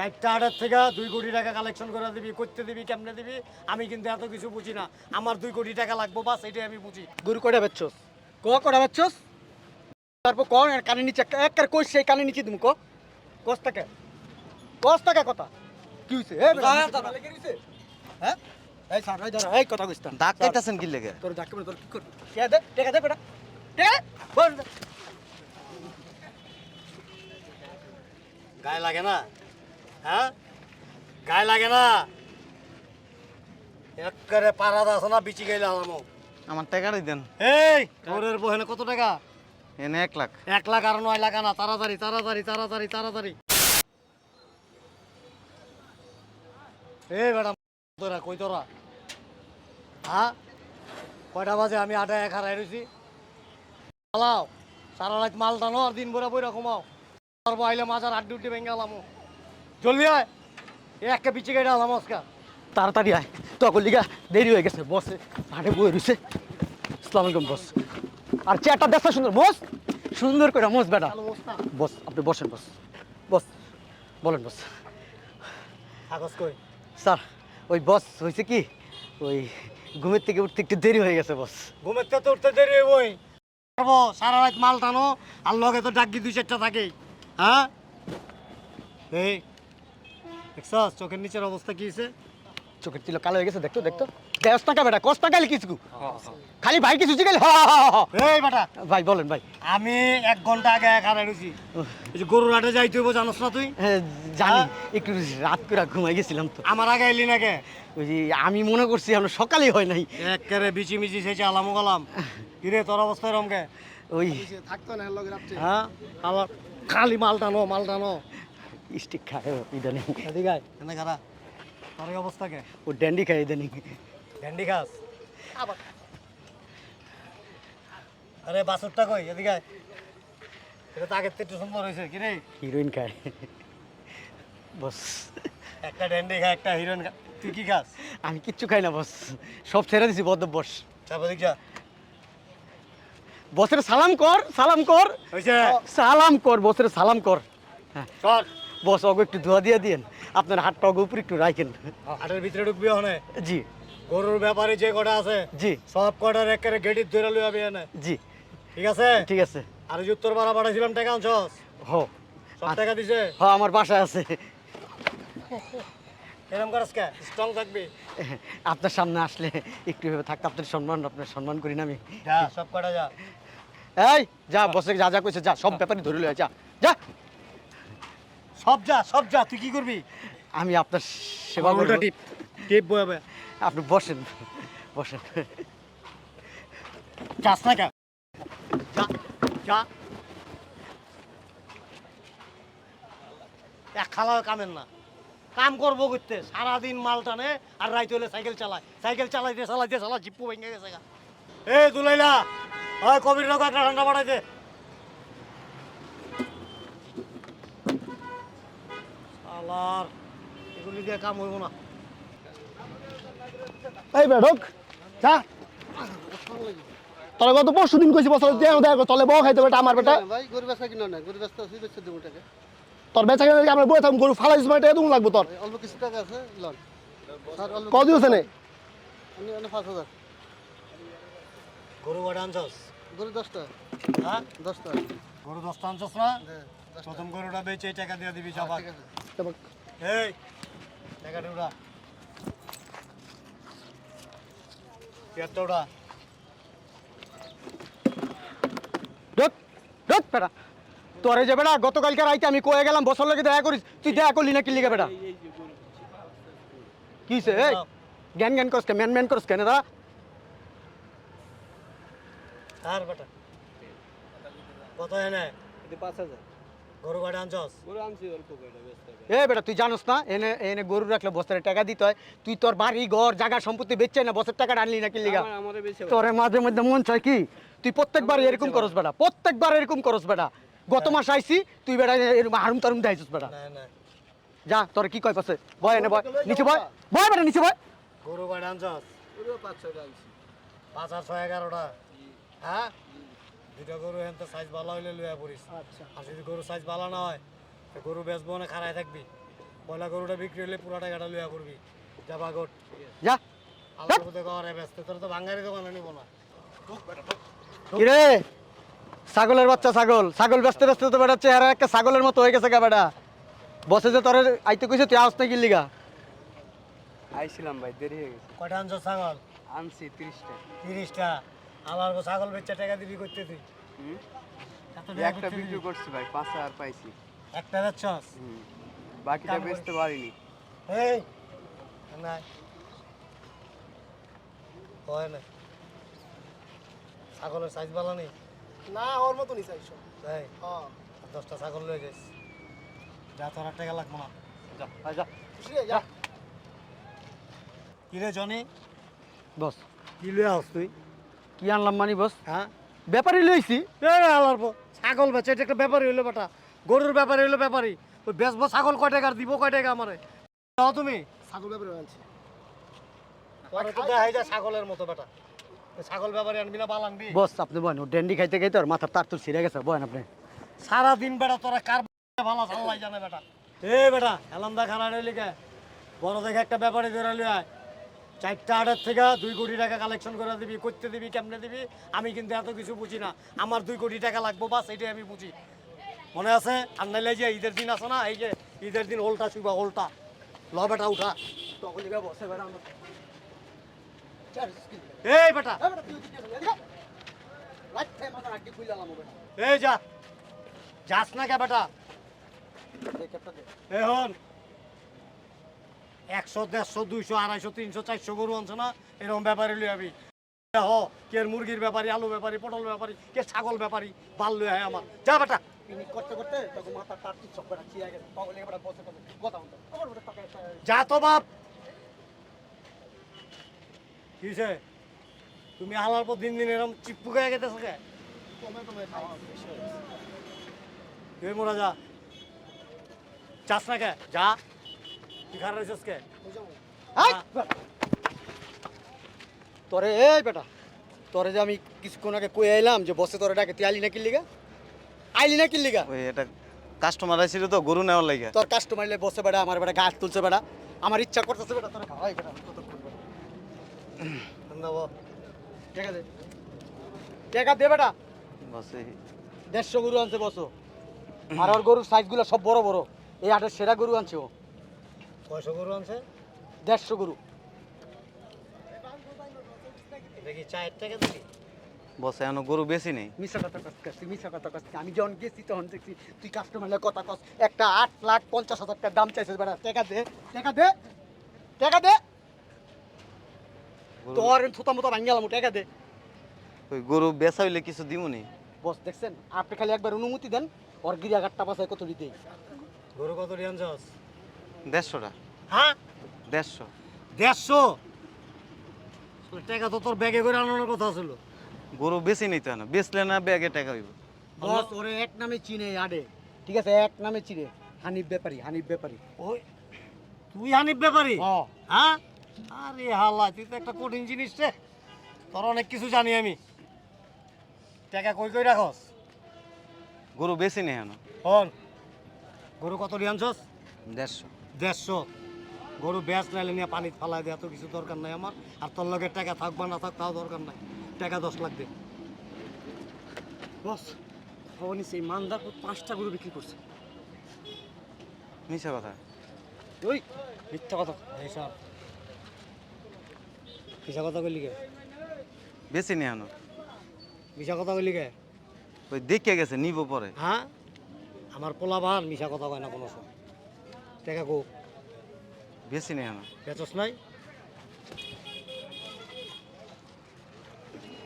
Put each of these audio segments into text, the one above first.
চারটা আটের থেকে দুই কোটি টাকা কালেকশন করে দিবি করতে দিবি কেমনে দিবি? আমি কিন্তু এত কিছু বুঝি না। আমার দুই কোটি টাকা লাগবো বাস এটাই আমি বুঝি। গরু কটা বেচছস? ক কটা বেচছস? তারপর ক কানে নিচে এক কার কইছ সেই কানে নিচে দিমু ক? কস টাকা কস টাকা কথা? কি হইছে? এ হ্যাঁ? এই স্যার এই ধর এই কথা কইতাম দাগ কাইতাছেন কি লেগে? তোর ডাক্তার তোর কি করবি কে দে টাকা দে বেটা? টাকা দে, বল দে। গায়ে লাগে না? হ্যাঁ? গায়ে লাগে না। একবারে পাড়া আছে না বিচি গাইলে আলামো আমার টাকাটাই দেন। এই তোরের বহেনে কত টাকা? এনে এক লাখ। এক লাখ আর নয় লাখ না তাড়াতাড়ি তাড়াতাড়ি তাড়াতাড়ি তাড়াতাড়ি। এই ম্যাডাম তোরা কই তোরা? হ্যাঁ? কয়টা বাজে? আমি আটা এক হারাই রয়েছি চালাও সারা রাত মাল টানো আর দিন ভরে বই রকমাও তারপর আইলে মাজার আড্ডি উঠে ভেঙে আলামো। জলদি আয়। এ একটা পিছিয়ে গেটে আলাম আজকা। তাড়াতাড়ি আয়। তখন লিগা দেরি হয়ে গেছে বসে হাটে বই রইছে। আসসালামু আলাইকুম বস। আর চেয়ারটা দেখছ সুন্দর বস? সুন্দর করে মোস বেটা। বস আপনি বসেন বস। বস বলেন বস। কাগজ কই? স্যার ওই বস হয়েছে কি? ওই ঘুমের থেকে উঠতে একটু দেরি হয়ে গেছে বস। ঘুমের থেকে তো উঠতে দেরি পারব সারা রাত মাল টানো আর লগে তো ডাকি দুই চারটা থাকেই। হ্যাঁ? এই দেখছস চোখের নিচের অবস্থা কি হয়েছে? চোখের তিল কালো হয়ে গেছে দেখতো দেখতো। দেড়শো টাকা বেটা কষ্ট টাকা কিছু খালি ভাই কিছু হ। এই বেটা ভাই বলেন ভাই। আমি এক ঘণ্টা আগে এক হারাই এই যে গরুর হাটে যাই তুই জানোস না তুই? হ্যাঁ, জানি। হ্যাঁ? একটু রাত করে ঘুমাই গেছিলাম তো। আমার আগে এলি না কে? ওই যে আমি মনে করছি আমরা সকালেই হয় নাই। এক কেরে বিচি মিচি সেছে আলামো গলাম। কিরে তোর অবস্থা এরম কে? ওই। হ্যাঁ? আমার খালি মাল টানো মাল টানো স্টিক খায় ইদানিং। এদিকে আয়, এনে খারা তোর অবস্থা কে? ও ড্যান্ডি খায় ইদানিং। ভেন্ডি খাস? আরে বাসুরটা কই? এদিকে আয়। এটা তো আগের থেকে সুন্দর হয়েছে। কি রে? হিরোইন খায়। বস। একটা ডেন্ডি খা একটা হিরোইন খা তুই কি খাস? আমি কিচ্ছু খাই না বস। সব ছেড়ে দিছি বদ্ধ বস। চাপ এদিক যা। বসের সালাম কর সালাম কর। সালাম কর বসের সালাম কর। হ্যাঁ। বস অগো একটু ধোয়া দিয়ে দিন আপনার হাতটা অগো উপরে একটু রাখেন। হাটের ভিতরে ঢুকবি ওখানে? জি। গরুর ব্যাপারে যে কটা আছে জি। সব কটার একেবারে গেটির ধরে লই যাবি এনে। জি। ঠিক আছে? ঠিক আছে। আর যে উত্তর পাড়া পাঠাইছিলাম টাকা আনছস? হ। সব টাকা দিছে? হ আমার বাসায় আছে। এরকম করাস কে? স্ট্রং থাকবি। আপনার সামনে আসলে একটু ভেবে থাকতে আপনার সম্মান আপনার সম্মান করি না আমি। যা সব কটা যা। এই যা বসে যা যা কইছে যা সব ব্যাপারই ধরে লয়ে যা। যা! সব যা সব যা তুই কি করবি? আমি আপনার সেবা করব। টিপ টিপ বয়াবে। আপনি বসেন বসেন। যাস না যা যা। এক খালা কামেন না। কাম করব করতে সারাদিন মাল টানে আর রাইতে হলে সাইকেল চালায়। সাইকেল চালাইতে চালাইতে চালা জিপ্পু ভেঙে গেছে গা। এ দুলাইলা ওই কবির একটা ঠান্ডা পাঠাইছে সালার এগুলি দিয়ে কাম হইব না। এই বেড়ক যা। তোরা গত পরশু দিন কইছি বছর দেখ দেখ তলে বউ খাইতে বেটা আমার বেটা। ভাই গরু বেচা কিনো না গরু বেচতে আছে বেচতে দেবো টাকা তোর বেচা কিনে আমরা বয়ে থাকুন গরু ফালাইছিস মানে টাকা তুমি লাগবো তোর? অল্প কিছু টাকা আছে লন। স্যার অল্প কত দিয়েছে নে আমি অন্য পাঁচ হাজার। গরু কটা আনছস? গরু দশটা। হ্যাঁ? দশটা। গরু দশটা আনছস না? হ্যাঁ। প্রথম গরুটা বেচে এই টাকা দিয়ে দিবি সবাই এই টাকাটা পেয়ারটা বেটা। তোরে যে বেটা গতকালকে রাইতে আমি কয়ে গেলাম বছর লাগে দেখা করিস তুই দেখা করলি না কি লিখে বেটা কিছে এই? জ্ঞান জ্ঞান করস কে ম্যান ম্যান করস কেন দা আর বেটা। কত এনে পাঁচ হাজার। গরু কটা আনছস? গরু আনছি অল্প কয়টা বেচতে এ বেটা তুই জানোস না এনে এনে গরু রাখলে বছরে টাকা দিতে হয়। তুই তোর বাড়ি ঘর জায়গা সম্পত্তি বেচছে না বছর টাকা আনলি না কি লিগা তোরে মাঝে মধ্যে মন চায় কি? তুই প্রত্যেকবার এরকম করস বেটা প্রত্যেকবার এরকম করস বেটা। গত মাস আইছি তুই বেটা এরকম হারুম তারুম দেখাইছিস বেটা। না না যা তোর কি কয় পাশে বয় এনে বয়। নিচে বয়। বয় বেটা নিচে বয়। গরু কটা আনছস? গরু পাঁচ ছয়টা আনছি। পাঁচ আর ছয় এগারোটা? হ্যাঁ? দুটা গরু এখান সাইজ ভালো হইলে লইয়া পড়িস। আচ্ছা। আর যদি গরু সাইজ ভালো না হয় তো গরু বেচবো না খারায় থাকবি। পয়লা গরুটা বিক্রি হলে পুরো টাকাটা লইয়া করবি যাবা গোট যা। আলাদা কোথায় ঘরে ব্যস্ত। তোর তো ভাঙ্গারি দোকানে নিব না। কিরে? ছাগলের বাচ্চা ছাগল। ছাগল ব্যস্ত ব্যস্ত তো বেটা চেহারা একটা ছাগলের মতো হয়ে গেছে গা বেটা। বসে যে তোর আইতে কইছে তুই আসতে গিলি গা আইছিলাম ভাই দেরি হয়ে গেছে। কয়টা আনছো ছাগল? আনছি তিরিশটা। তিরিশটা। আমার গো ছাগল বেচা টাকা দিবি করতে তুই একটা ভিডিও করছি ভাই পাঁচ হাজার পাইছি। একটা বেচছস বাকিটা বেচতে পারিনি। এই নাই হয় না। ছাগলের সাইজ ভালো নেই? না ওর মতনই চাইছো তাই? হ্যাঁ দশটা ছাগল লয়ে যাইস যা তোর আর টাকা লাগবো না। যা আয় যা। খুশি যা। কি রে জনি? বস। কি লয়ে আস তুই? কি আনলাম মানি বস? হ্যাঁ? ব্যাপারই লইছি। ছাগল বেচে এটা একটা ব্যাপারই হইল বেটা। গরুর ব্যাপারই হইল ব্যাপারই ওই বেচবো ছাগল কয় টাকা দিব কয় টাকা আমারে? দাও তুমি। ছাগল ব্যাপারে আনছি। পরে তো দেখাই যায় ছাগলের মতো বেটা। ছাগল ব্যাপারে আনবি না বাল আনবি বস আপনি বলেন ও ড্যান্ডি খাইতে খাইতে আর মাথার তার তুর ছিঁড়ে গেছে বলেন আপনি। সারাদিন বেটা তোরা কার ভালো সাল্লাই জানে বেটা। এ বেটা এলামদা খানা রইলি কে বড় দেখে একটা ব্যাপারে ধরে লিয়ে চারটা আটের থেকে দুই কোটি টাকা কালেকশন করে দিবি করতে দিবি কেমনে দিবি? আমি কিন্তু এত কিছু বুঝি না। আমার দুই কোটি টাকা লাগবো বাস এটাই আমি বুঝি। মনে আছে? আর নাইলে যে ঈদের দিন আছে না এই যে ঈদের দিন ওলটা শুবা ওলটা। ল বেটা উঠা। এই বেটা। এই যা। যাস না কে বেটা? এ হন। একশো দেড়শো দুইশো আড়াইশো তিনশো চারশো গরু আনছে না? এরকম ব্যাপারে লই আবি। হ কে মুরগির ব্যাপারী আলু ব্যাপারী পটল ব্যাপারী কে ছাগল ব্যাপারী বাল লই আয় আমার। যা বেটা। করতে তখন তার গেছে। এবার বসে কথা যা তো বাপ। কিছে তুমি হালার পর দিন দিন এরকম গায়ে গেতেছে কে? হয়ে। তুই মোরা যা। যাস না কে? যা। তুই খারাপ কে! তোরে এই বেটা তোরে যে আমি কিছুক্ষণ আগে কই আইলাম যে বসে তোরে ডাকে তুই আইলি না কিল্লিগা আইলি না কিল্লিগা ওই এটা কাস্টমার আসছিল তো গরু নেওয়ার লাগে তোর কাস্টমার লে বসে বেটা আমার বেটা গাছ তুলছে বেটা। আমার ইচ্ছা করতেছে বেটা তোর খাওয়াই বেটা। টাকা দে। টাকা দে বেটা। বসে। দেড়শো গরু আনছে বসো। আর ওর গরুর সাইজগুলো সব বড় বড়। এই হাটের সেরা গরু আনছে ও। কয়শো গরু আনছে? দেড়শো গরু। কি চায়ের টাকা দিবি বসে এখনও গরু বেশি নেই। মিশা কথা কস করছি মিশা কথা কস। আমি যখন গেছি তখন দেখছি তুই কাস্টমারের কথা কস। একটা আট লাখ পঞ্চাশ হাজার টাকা দাম চাইছিস বেটা টাকা দে টাকা দে টাকা দে। তোর থুতা মতো ভাঙ্গেলাম টাকা দে। ওই গরু বেচা হইলে কিছু দিমুনি? বস দেখছেন? আপনি খালি একবার অনুমতি দেন ওর গিরিয়াঘাটটা পাশে কত দিতে গরু কত দিয়ে আনছস? দেড়শোটা। হ্যাঁ? দেড়শো। দেড়শো? টাকা তো তোর ব্যাগে করে আনানোর কথা ছিল। গরু বেশি নিতে হয় না বেচলে না ব্যাগে টাকা হইব। বস ওরে এক নামে চিনে আডে। ঠিক আছে এক নামে চিনে। হানিফ ব্যাপারী হানিফ ব্যাপারী। ওই তুই হানিফ ব্যাপারী? হ্যাঁ? আরে হাল্লা তুই তো একটা কঠিন জিনিস রে। তোর অনেক কিছু জানি আমি। টাকা কই কই রাখস? গরু বেশি নেই হন গরু কত দিয়ে আনছস? দেড়শো। দেড়শো। গরু ব্যাস নাইলে নিয়ে পানি ফালাই দেওয়া তো কিছু দরকার নাই আমার। আর তোর লগে টাকা থাক বা না থাক তাও দরকার নাই। টাকা দশ লাখ দে। বস নিচ্ছে এই মান্দার পাঁচটা গরু বিক্রি করছে। মিশা কথা? ওই মিথ্যা কথা। এইসব মিশা কথা কইলি কে? বেশি নেই এখন মিশা কথা কইলি কে? ওই দেখে গেছে নিব পরে। হ্যাঁ? আমার পোলা ভার মিশা কথা কয় না কোনো সময়। টাকা কো। বেশি নেই এখন বেচস নাই?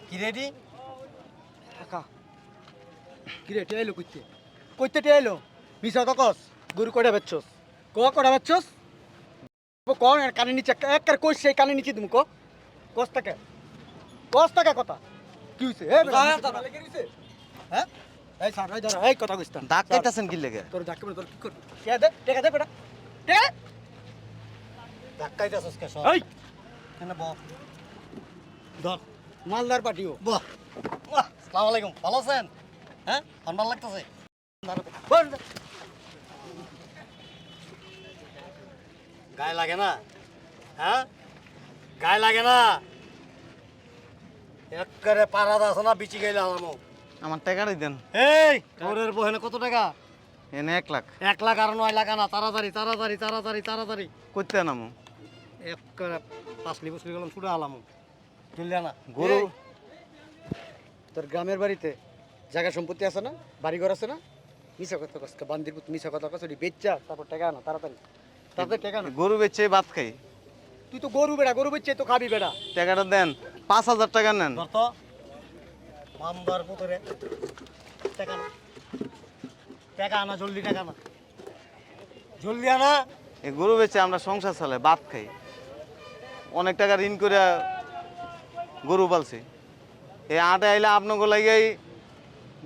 কি রেডি টাকা। কি রে টেয়াইলো কইতে? কইতে টেয়াইলো মিশা তো কস গরু কয়টা বেচছস ক কয়টা বেচছস ক এর কানে নিচে এক কার কইছ সেই কানে নিচে তুমি ক। কস টাকা কস টাকা কথা। কি হইছে? হ্যাঁ? এই স্যার এই ধর এই কথা কইছ। দাগ কি লেগে? তোর ডাকে তোর কি করবি কে দে টাকা দে বেটা? টাকা ধাক্কাই যাচ্ছস কে সব এই! কেন ব? ধর মালদার পার্টিও। বাহ বাহ আসসালামু আলাইকুম ভালো আছেন? হ্যাঁ ভালো লাগতেছে? গায়ে লাগে না? হ্যাঁ? গায়ে লাগে না? একবারে পাড়া আছে না বিচি গেলে আলামো। আমার টাকাটাই দেন। এই তোরের বহেনে কত টাকা? এনে এক লাখ। এক লাখ আর নয় লাখ না তাড়াতাড়ি তাড়াতাড়ি তাড়াতাড়ি তাড়াতাড়ি। করতে নামো একবারে পাঁচলি পুসলি গেলাম ছুটে আলামো। চললে না? গরু তোর গ্রামের বাড়িতে জায়গা সম্পত্তি আছে না? বাড়িঘর আছে না? মিশা কথা কস বান্দির পুত মিশা কথা কস ওটি বেচা তারপর টাকা আনা তাড়াতাড়ি। তাড়াতাড়ি টাকা আনা। গরু বেচে ভাত খাই। তুই তো গরু বেড়া গরু বেচে তো খাবি বেড়া। টাকাটা দেন পাঁচ হাজার টাকা নেন। তো। মামদার পুতরে। টাকা না। টাকা আনা জলদি টাকা না জলদি আনা। এই গরু বেচে আমরা সংসার চালাই ভাত খাই। অনেক টাকা ঋণ করে গরু পালছি। এই আটে আইলে আপনাকে লাগিয়েই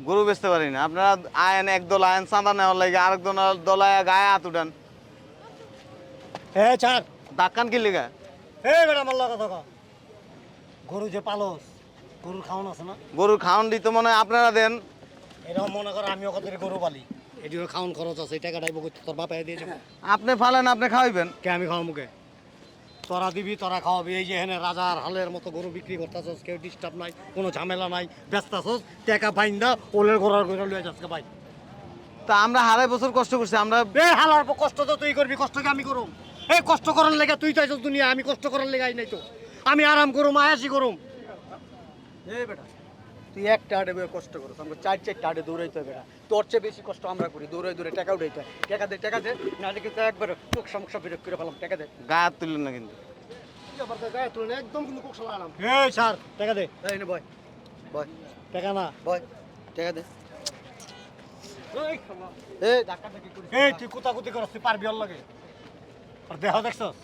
গরু বেচতে পারি না। আপনারা আয়েন এক দল আয়েন চাঁদা নেওয়ার লাগে আরেক দল দলায় গায়ে হাত উঠান। হ্যাঁ ছাড়। ডাক্কান কি লেগা? এ বেটা মাল্লা কথা গরু যে পালস। গরুর খাওয়ান আছে না? গরুর খাওয়ান দিতে মনে হয় আপনারা দেন। এরকম মনে করো আমিও কত গরু পালি। এটিও খাওয়ান খরচ আছে এই টাকাটাই বকুত তোর বাপায় দিয়ে যাব আপনি ফালেন আপনি খাওয়াইবেন। কে আমি খাওয়া মুখে তোরা দিবি তোরা খাওয়াবি এই যে এখানে রাজার হালের মতো গরু বিক্রি করতেছস কেউ ডিস্টার্ব নাই কোনো ঝামেলা নাই ব্যস্ত আছস টাকা পাইন না ওলের ঘোরার করে লুয়ে যাচ্ছে ভাই। তা আমরা হারাই বছর কষ্ট করছি আমরা বে হালার কষ্ট তো তুই করবি কষ্টকে আমি করুম? এই কষ্ট করার লেগে তুই তো দুনিয়া আমি কষ্ট করার লেগে নাই তো। আমি আরাম করুম আয়াসি করুম। এই বেটা তুই একটা হাটে বয়ে কষ্ট করো আমাকে চার চারটা হাটে দৌড়াইতে হবে বেটা। তোর চেয়ে বেশি কষ্ট আমরা করি দৌড়াই দৌড়ে টাকা উঠাইতে হয়। টাকা দে টাকা দে নাহলে কিন্তু একবার চোখ সমস্যা বিরোধ করে ফেলাম টাকা দে। হাত তুললেন না কিন্তু। একদম কিন্তু কোক সালাম এই স্যার টাকা দে। এই নে বয়। বয়। টাকা না। বয় টাকা দে। এই। ধাক্কা ধাক্কি করিস। এই তুই কুতাকুতি করস তুই পারবি ওর লাগে। আর দেহ দেখছস?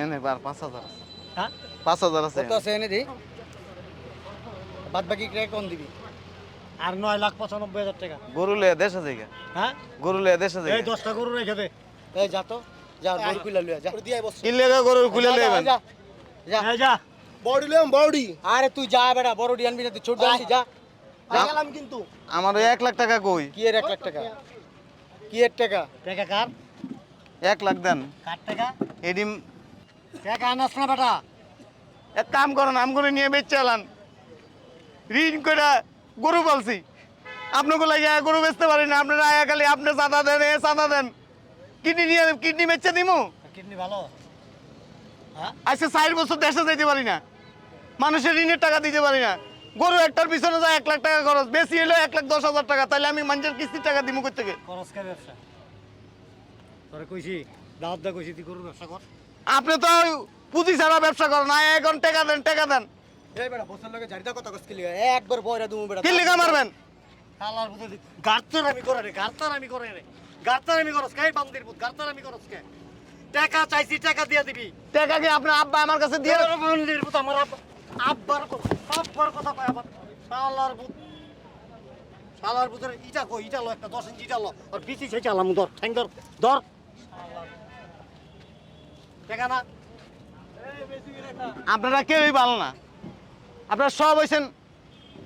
এনে বার পাঁচ হাজার আছে। হ্যাঁ? পাঁচ হাজার আছে। কত আছে এনে দি? বাদ বাকি ক্রে কোন দিবি? আর নয় লাখ পঁচানব্বই হাজার টাকা। গরু লে দেশে জায়গা হ্যাঁ? গরু লে দেশে এই দশটা গরু রেখে দে। এই যা তো যা গরু কুইলা লইয়া যা। কি লেগা গরু খুলে যা, যা, যা। যা। বডি লেম বডি। আরে তুই যা বেটা বড় ডি আনবি না তুই ছোট আনবি যা। গেলাম কিন্তু। আমার এক লাখ টাকা কই? কি এর এক লাখ টাকা? কি এর টাকা? টাকা কার এক লাখ দেন। কার টাকা? এডিম টাকা আনাস না বেটা? এক কাম করেন আম করে নিয়ে বেচ চালান ঋণ করে গরু পালছি। আপনাকে লাগে গরু বেচতে পারি না আপনারা আয়া খালি আপনি চাঁদা দেন এ চাঁদা দেন। কিডনি নিয়ে কিডনি বেচে দিমু? কিডনি ভালো? হ্যাঁ? আজকে চার বছর দেশে যেতে পারি না। মানুষের ঋণের টাকা দিতে পারি না। গরু একটার পিছনে যায় এক লাখ টাকা খরচ বেশি হলে এক লাখ দশ হাজার টাকা তাহলে আমি মানুষের কিস্তির টাকা দিমু থেকে? খরচ কে ব্যবসা? তোরে কইছি দাওয়াত দা কইছি তুই গরুর ব্যবসা কর। আপনি তো পুঁজি ছাড়া ব্যবসা করেন না এখন টাকা দেন টাকা দেন। এই বেটা বছর লাগে কথা কস কিলি একবার বয়রা দুমু বেটা কি লেখা মারবেন? শালার পুতে গার্তার আমি করে রে গার্তার আমি করে রে গার্তার আমি করস কে? বান্দির পুত গার্তার আমি করস কে? টাকা চাইছি টাকা দিয়ে দিবি। টাকা কি আপনার আব্বা আমার কাছে দিয়ে দিয়ে বান্দির পুত আমার আব্বা আব্বার কথা আব্বার কথা পায় আবার। শালার পুত শালার পুতের ইটা কই ইটা লো একটা ইঞ্চি ইটা লো। আর বিচি সেই ধর ঠ্যাং ধর ধর। আপনারা কেউই ভালো না। আপনারা সব হয়েছেন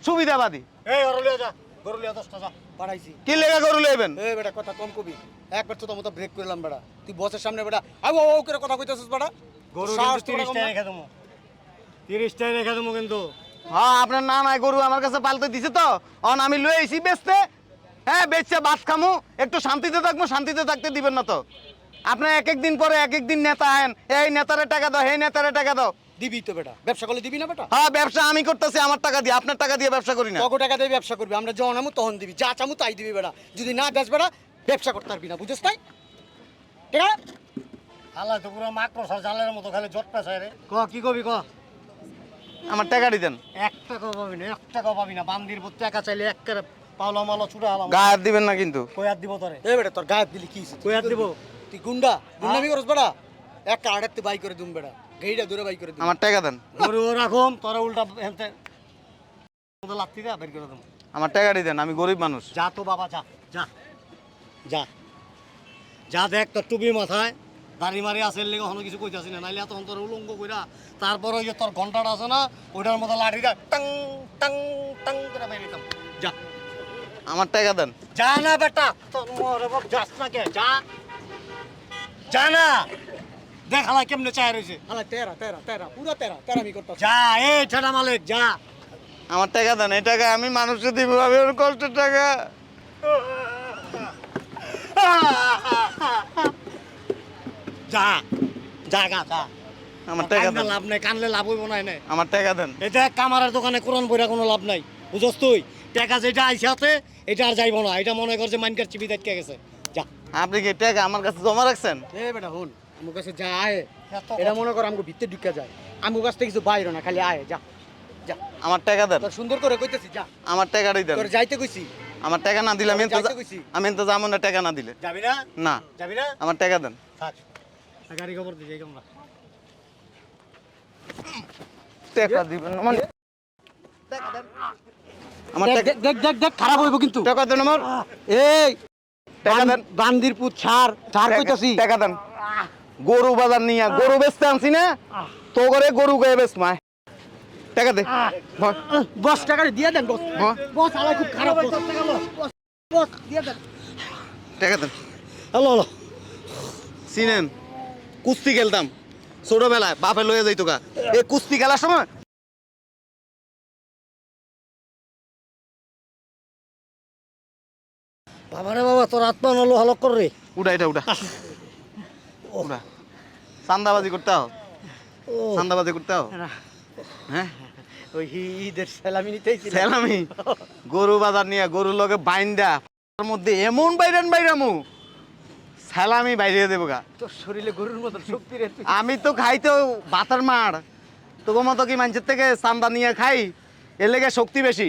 সুবিধাবাদী। এই ওর যা গরু দশটা যা পাঠাইছি কি লেখা গরু লইবেন? এই বেটা কথা কম কবি। একবার তো তোমার ব্রেক করলাম বেটা। তুই বসের সামনে বেটা। আই ও ও করে কথা কইতেছিস বেটা। গরু সাহস কিন্তু তোরা কম তিরিশটাই রেখে দেবো। তিরিশটাই রেখে দেবো কিন্তু। হ্যাঁ আপনার না নাই গরু আমার কাছে পালতে দিছে তো। অন আমি আইছি বেচতে। হ্যাঁ বেচছে ভাত খামু। একটু শান্তিতে থাকব শান্তিতে থাকতে দিবেন না তো। আপনার এক এক দিন পরে এক এক দিন নেতা আহেন এই নেতারে টাকা দাও এই নেতারে টাকা দাও। দিবি তো বেটা। ব্যবসা করলে দিবি না বেটা? হ্যাঁ ব্যবসা আমি করতেছি আমার টাকা দিয়ে। আপনার টাকা দিয়ে ব্যবসা করি না। কত টাকা দিয়ে ব্যবসা করবি? আমরা যখন আমু তখন দিবি। যা চামু তাই দিবি বেটা। যদি না দেস বেটা ব্যবসা করতে পারবি না। বুঝছিস তাই? ঠিক আছে? আল্লাহ তো পুরো মাকড়সার জালের মতো খালি জট পেছায় রে। ক কি কবি ক? আমার টাকা দিতেন এক টাকা পাবি না এক টাকা পাবি না। বান্দির পুত টাকা চাইলে এক করে পাওলা মালো ছুটে আলাম গা হাত দিবেন না কিন্তু। কই আর দিব তোরে? এই বেটা তোর গায়ে দিলি কি হইছে? কই আর দিব? তুই গুন্ডা। গুন্ডামি করস বেটা। এক কার্ডাতে বাই করে দুম বেটা। গেইটা দূরে বাই করে দিম। আমার টাকা দেন। গরু রাখুম তোরা উল্টা হেলতে লাত্তি দা বের করে দেবো আমার টাকা দেন আমি গরিব মানুষ। যা তো বাবা যা যা যা। যা দেখ তোর টুপি মাথায় দাড়ি মারি আছে এর লেগে কোনো কিছু কইতাছি না নাইলে এত তোর উলঙ্গ কইরা তারপর ওই যে তোর ঘন্টাটা আছে না ওইটার মতো লাঠিটা টাং টাং টাং করে বেরিয়ে দিতাম। যা। আমার টাকা দেন। যা না বেটা তোর মরে বাপ যাস না কে যা। জানা। দেখালা কেমনে চায় রয়েছে। হালা তেরা তেরা তেরা পুরো তেরা তেরা আমি করতাম যা এই ঠেলা মালিক যা। আমার টাকা দেন এই টাকা আমি মানুষকে দিব আমি ওর কষ্টের টাকা। যা যা গা যা। আমার টাকা দেন। লাভ নাই কানলে লাভ হইব না এনে আমার টাকা দেন। এটা কামারের দোকানে কোরআন বইরা কোনো লাভ নাই। বুঝস তুই? টাকা যেটা আইসাতে এটা আর যাইব না। এটা মনে কর যে মাইনকার চিবি দেখতে গেছে। আপনি কি টাকা আমার কাছে জমা রাখছেন? এ বেটা হন আমার কাছে যা আয় এটা মনে কর আমাকে ভিতরে ঢুকে যায়। আমার কাছ থেকে কিছু বাইরে না খালি আয় যা যা। আমার টাকা দেন। তোর সুন্দর করে কইতেছি যা। আমার টাকাটাই দেন। তোর যাইতে কইছি। আমার টাকা না দিলে আমি তো আমি তো যাব না টাকা না দিলে। যাবি না? না। যাবি না? আমার টাকা দেন। থাক। গাড়ি খবর দিই যাই আমরা টাকা দিবেন মানে আমার দেখ দেখ দেখ খারাপ হইব কিন্তু। টাকা দেন আমার। এই টাকা দেন। বান্দির ছাড় ছাড় কইতাছি। টাকা দেন। গরু বাজার নিয়ে গরু বেচতে আনছি না? তো করে গরু গয়ে বেচ মায়। টাকা দে। বস। টাকা দিয়ে দেন বস। বস। খুব খারাপ বস। বস, বস দিয়ে দেন। টাকা দেন। Hello hello. চিনেন কুস্তি খেলতাম। ছোটবেলায় বাপে লয়ে যাইতো গা। এই কুস্তি খেলার সময় বাবা রে বাবা তোর আত্মা নলো হালক কর রে। উঠা এটা উঠা। উঠা। চান্দাবাজি করতে হও ও। চান্দাবাজি করতে হও হ্যাঁ? ওই ঈদের সালামি নিতেই সেলামি? গরু বাজার নিয়ে গরুর লগে বাইন্দা তার মধ্যে এমন বাইরান বাইরামু। সালামি বাইরে দেবো গা। তোর শরীরে গরুর মতো শক্তি রে আমি তো খাই তো ভাতার মার তোকে মতো কি মানুষের থেকে চান্দা নিয়ে খাই? এর লেগে শক্তি বেশি।